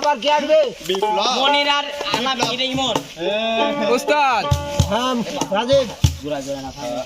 আবার কে আসবে? মনির আর আনা ইমন। উস্তাদ হ্যাঁ রাজীব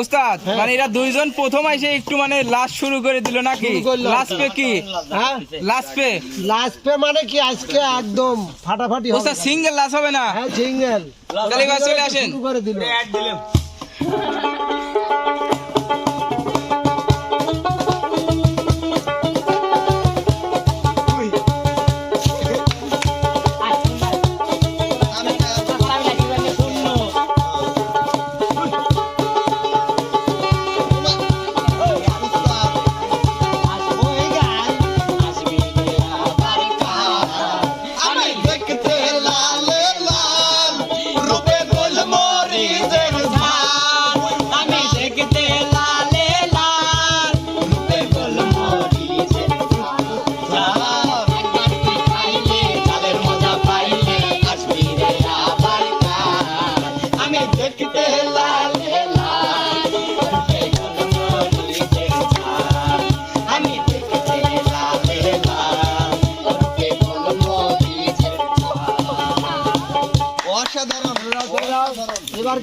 উস্তাদ মানে এরা দুইজন প্রথম এসে একটু মানে লাস্ট শুরু করে দিল নাকি? লাস্ট পে কি? হ্যাঁ। Last pay? লাস্ট পে মানে কি? আজকে একদম ফাটাফাটি হবে। উস্তাদ সিঙ্গেল লাস্ট হবে না? হ্যাঁ সিঙ্গেল। তাহলে চলে আসেন। শুরু করে দিল। আমি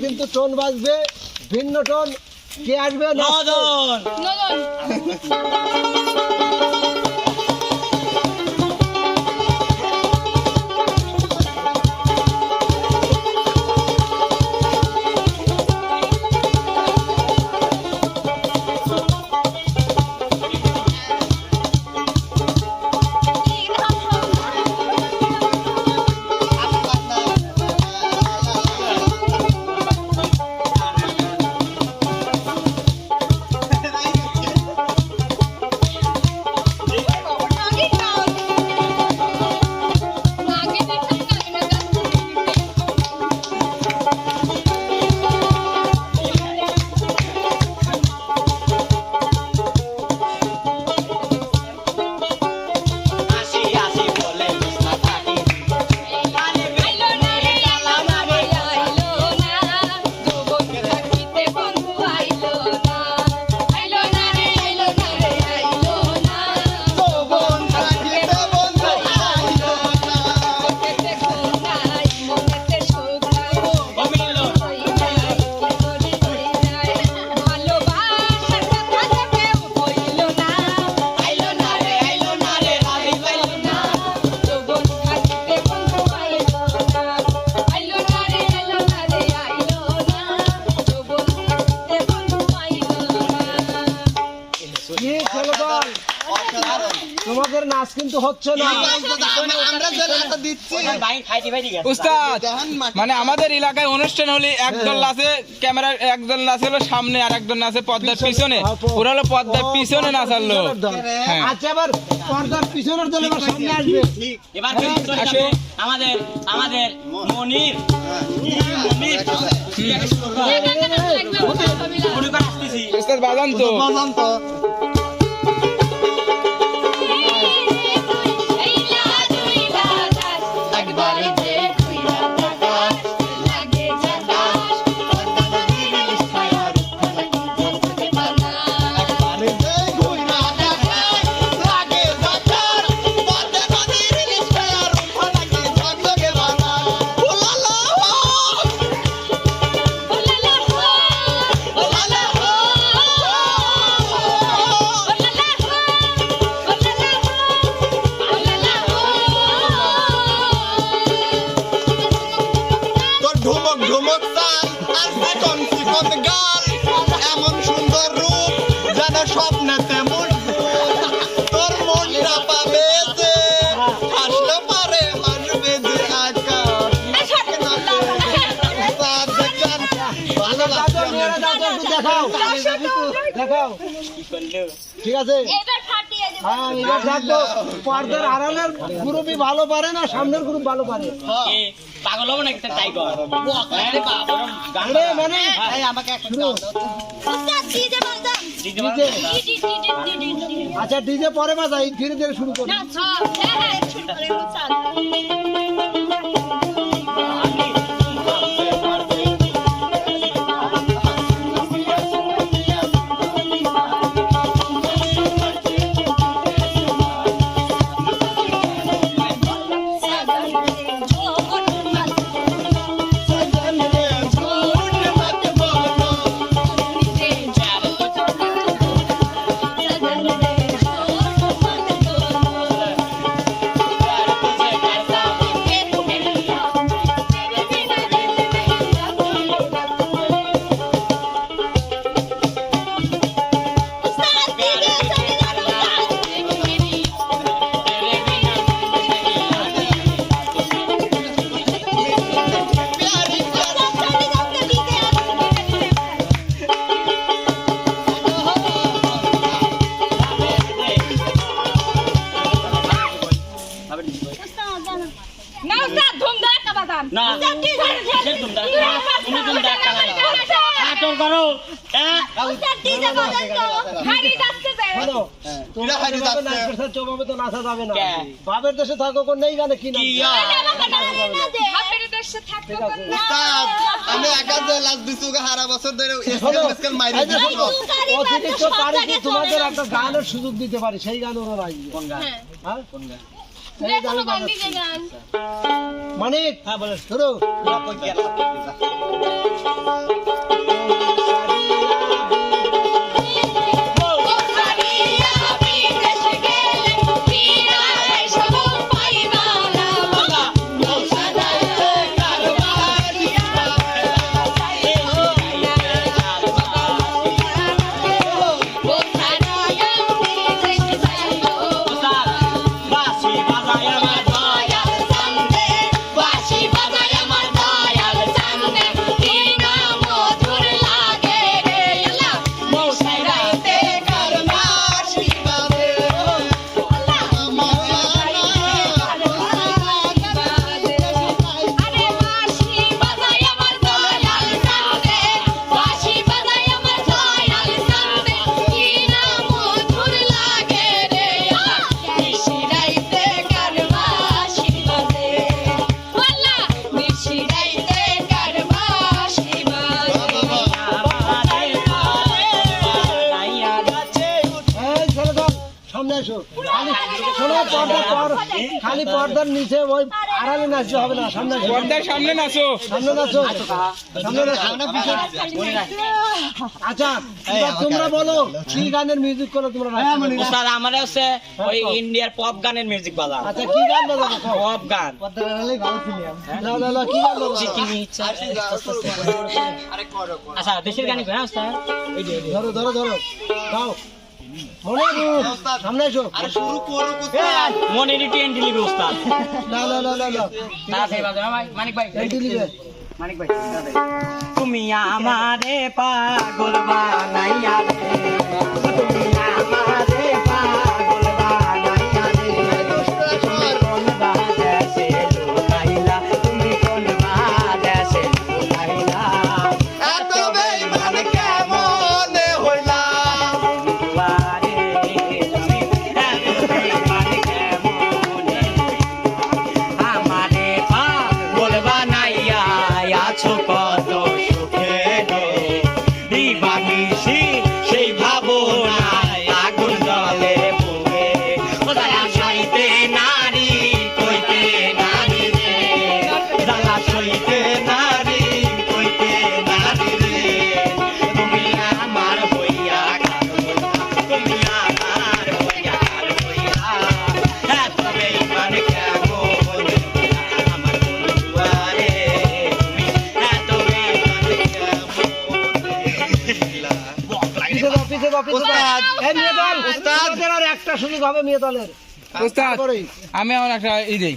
কিন্তু টোন বাজবে ভিন্ন টোন কে আসবে? নাচতে? নদন। কিন্তু হচ্ছে না। উস্তাদ মানে আমাদের এলাকায় অনুষ্ঠান হলে একদল নাচে ক্যামেরা একদল নাচে হলো সামনে আর একজন নাচে পর্দার পিছনে। ওরা হলো পর্দার পিছনে নাচালো পিছনের হ্যাঁ। আচ্ছা এবার পর্দার পিছনের দল এবার সামনে আসবে। এবার কিন্তু চলে আসো। যাবে আমাদের আমাদের মনির। মনির আসতেছি উস্তাদ বাজান তো। বাজান তো। ঠিক আছে হ্যাঁ এবার দেখব পর্দার আড়ালের গ্রুপই ভালো পারে না সামনের গ্রুপ ভালো পারে? পাগল হব নাকি তাই কর? আরে বাবা, গান আরে মানে? আচ্ছা ডিজে পরে বাজাই ধীরে ধীরে শুরু করি। Got it. নাচ তো নাচা যাবে না। বাপের দেশে থাকো কোন নেই গানে কি আমি একা যে লাজ দিছু গা হারা বছর ধরে অতিরিক্ত পারি কি তোমাদের একটা গানের সুযোগ দিতে পারি সেই গান ওরা নাই কোন গান? হ্যাঁ? কোন গান? সেই যে গান কোনো গান। মানিক হ্যাঁ বলো। ধরো খালি পর্দার নিচে ওই আড়ালে নাচতে হবে না সামনে পর্দার সামনে নাচো সামনে নাচো সামনে নাচো আচ্ছা তোমরা বলো কি গানের মিউজিক করো তোমরা? উস্তাদ আমার হচ্ছে ওই ইন্ডিয়ার পপ গানের মিউজিক বাজাও আচ্ছা কি গান বাজাবো পপ গান লাও, লাও, কি গান বাজাবো চিকিনি ইচ্ছা আচ্ছা দেশের গানই কই হ্যাঁ উস্তাদ ধরো ধরো ধরো গাও মনে সামনে এসো মনে মানিক ভাই দিলিবে মানিক ভাই। তুমি আমারে পাগল বানাইয়া রে একটা সুযোগ হবে মেয়ে দলের আমি আমার একটা ই দেই।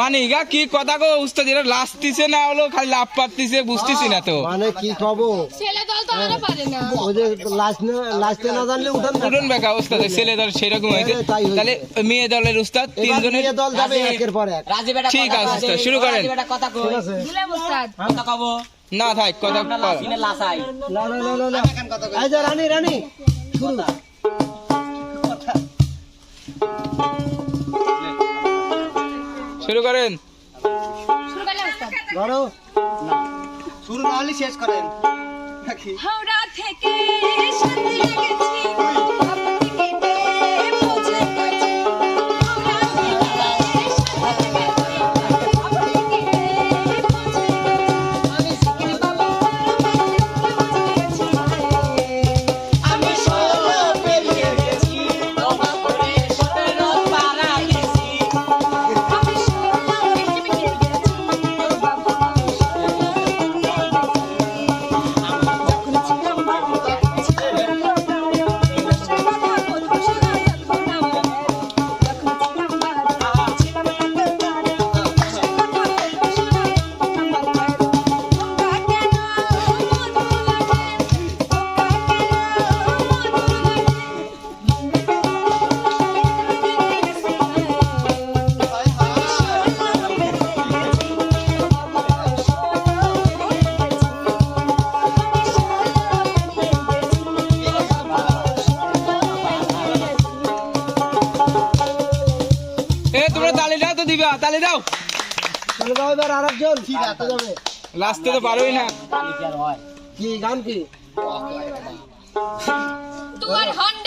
মানে গা কি কথা গো উস্তাদ লাস্তিছে না হলো খালি লাভ পাতিছে বুঝতেছি না তো। মানে কি কব ছেলে দল তো আরও পারে না। ওই যে লাস্ট লাস্টে না জানলে উঠান উঠুন বেকা উস্তাদ ছেলে দল সেরকম হয়েছে। হ্যাঁ, তাই তাহলে মেয়ে দলের উস্তাদ তিনজনের দল যাবে একের পর এক। রাজীব এটা ঠিক আছে, উস্তাদ, শুরু করেন। রাজীব এটা কথা কই ঠিক উস্তাদ কথা কব। না থাক কথা লাসাই না না না না না। এই যে রানী রানী। শুরু। শুরু করেন। শুরু করলে ধরো। শুরু না হলে শেষ করেন। নাকি? দিবা তালি দাও তালি দাও। এবার আরেকজন। ঠিক আছে যাবে। লাস্টে তো পারোই না। কি গান কি? তোমার হন্ডে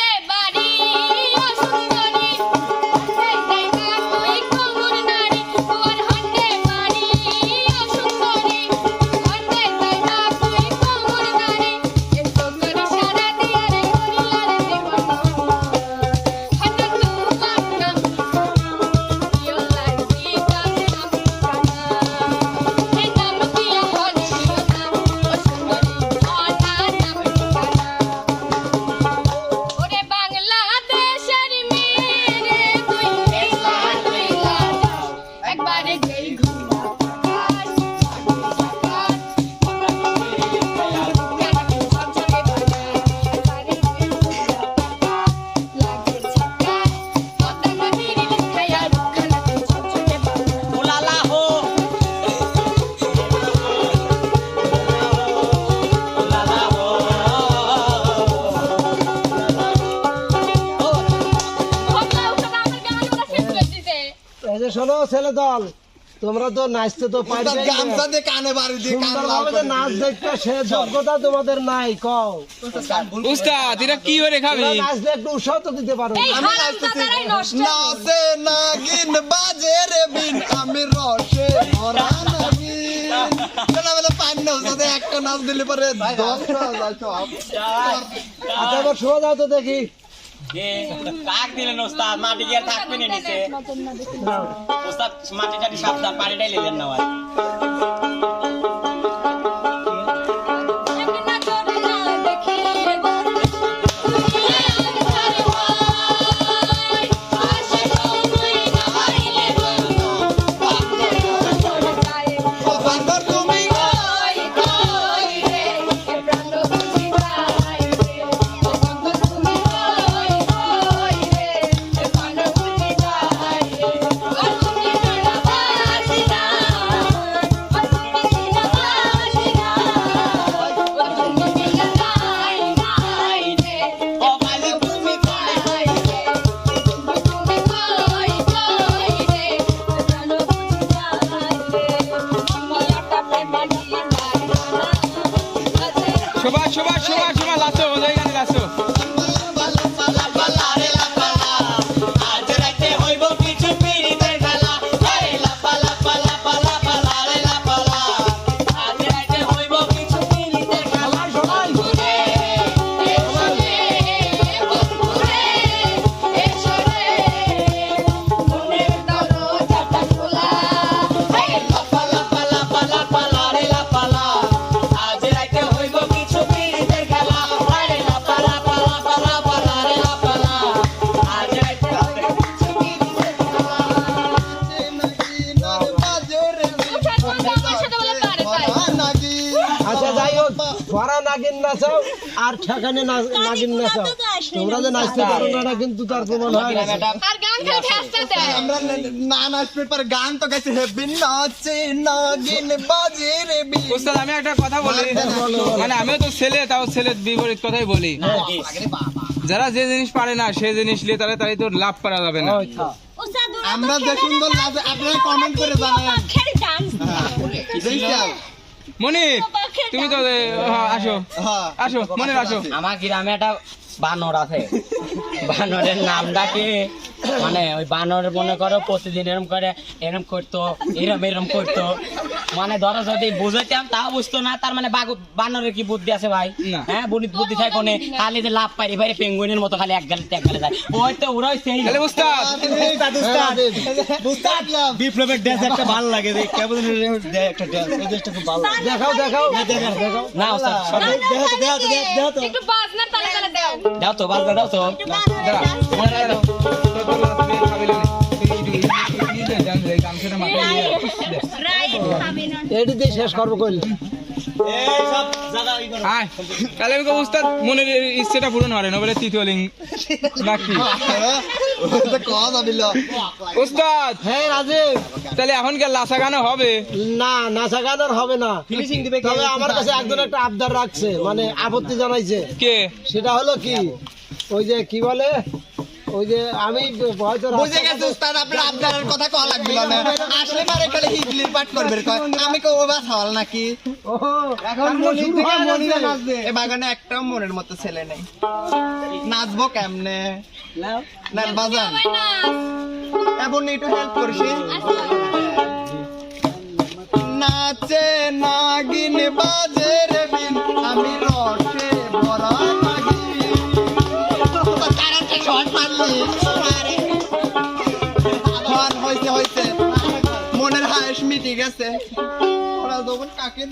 ছেলে দল তোমরা তো নাচতে তো পারবে গামছা দিয়ে কানে বাড়ি দিয়ে কান লাল করে নাচ দেখতে সে যোগ্যতা তোমাদের নাই কও। উস্তাদ এটা কি করে খাবি? নাচলে একটু উৎসাহ তো দিতে পারো। আমি নাচতেছি নাচে নাগিন বাজে রে বিন আমি রসে ভরা নাগিন। কেন বলে পান না উস্তাদ একটা নাচ দিলে পরে আচ্ছা এবার শোনা যাও তো দেখি। কাক দিলেন ওস্তাদ মাটি গিয়ে থাকবে না নিচে? ওস্তাদ মাটি টাটি সাবধান পানিটাই নিলেন না যাই হোক ভরা নাগিন নাচাও আর ঠেকানে নাগিন নাচাও তোমরা যে নাচতে পারো না কিন্তু তার প্রমাণ হয় গেছে। আর গান খালি ভেস্তে দেয় আমরা না নাচবে পর গান তো গেছে হেবি নাচে নাগিন বাজে রে বিন আমি একটা কথা বলি। মানে আমিও তো ছেলে তাও ছেলের বিপরীত কথাই বলি। যারা যে জিনিস পারে না সে জিনিস নিয়ে তাহলে তাই তো লাভ করা যাবে না। আমরা যে সুন্দর আপনারা কমেন্ট করে জানান দেখছেন মনি! তুমি তো হ্যাঁ, আসো। হ্যাঁ আসো মনে আসো আমার গ্রামে একটা বানর আছে। বানরের নামটা কি? মানে ওই বানর মনে করো প্রতিদিন এরম করে এরম করতো এরম এরম করতো। মানে ধরো যদি বুঝাইতাম তাও বুঝতো না তার মানে বানরের কি বুদ্ধি আছে ভাই? হ্যাঁ বুদ্ধি বুদ্ধি থাকে কোনে? খালি যে লাভ পাই ভাই পেঙ্গুইনের মতো খালি এক গালে এক গালে যায়। ওই তো ওরাই সেই। তাহলে উস্তাদ। বিপ্লবের ড্যান্স একটা ভালো লাগে কেমন একটা ড্যান্স ওই ড্যান্সটা খুব ভালো দেখাও দেখাও। না একটু বাজনার তালে তালে দাও। দাও তো বাজনা দাও তো। মনে। এটি শেষ করব কইলে। তাহলে আমি উস্তাদ মনের ইচ্ছেটা পূরণ হয় না বলে তৃতীয় লিঙ্গ নাকি কথা দিল উস্তাদ! হ্যাঁ রাজীব। তাহলে এখন কি লাসা গানে হবে? না নাচা গান আর হবে না। ফিনিশিং দিবে তবে আমার কাছে একজন একটা আবদার রাখছে মানে আপত্তি জানাইছে। কে? সেটা হলো কি? ওই যে কি বলে? ওই যে আমি হয়তো বুঝে গেছে উস্তাদ আপনার আবদারের কথা কওয়া লাগবে না। আসলে পারে খালি হিজলির পাঠ করবে কয়। আমি কো বাস হল নাকি? ও এখন মনির থেকে মনিরে নাচবে। এ বাগানে একটাও মনের মতো ছেলে নেই। নাচবো কেমনে? নেন বাজান। এখন একটু হেল্প করছি নাচে নাগিন বাজে রে বিন আমি রসে ভরা নাগিন। কারাতে শট মারলি হইছে হইছে মনের হায়েস মিটি গেছে। ওরা যখন কাকে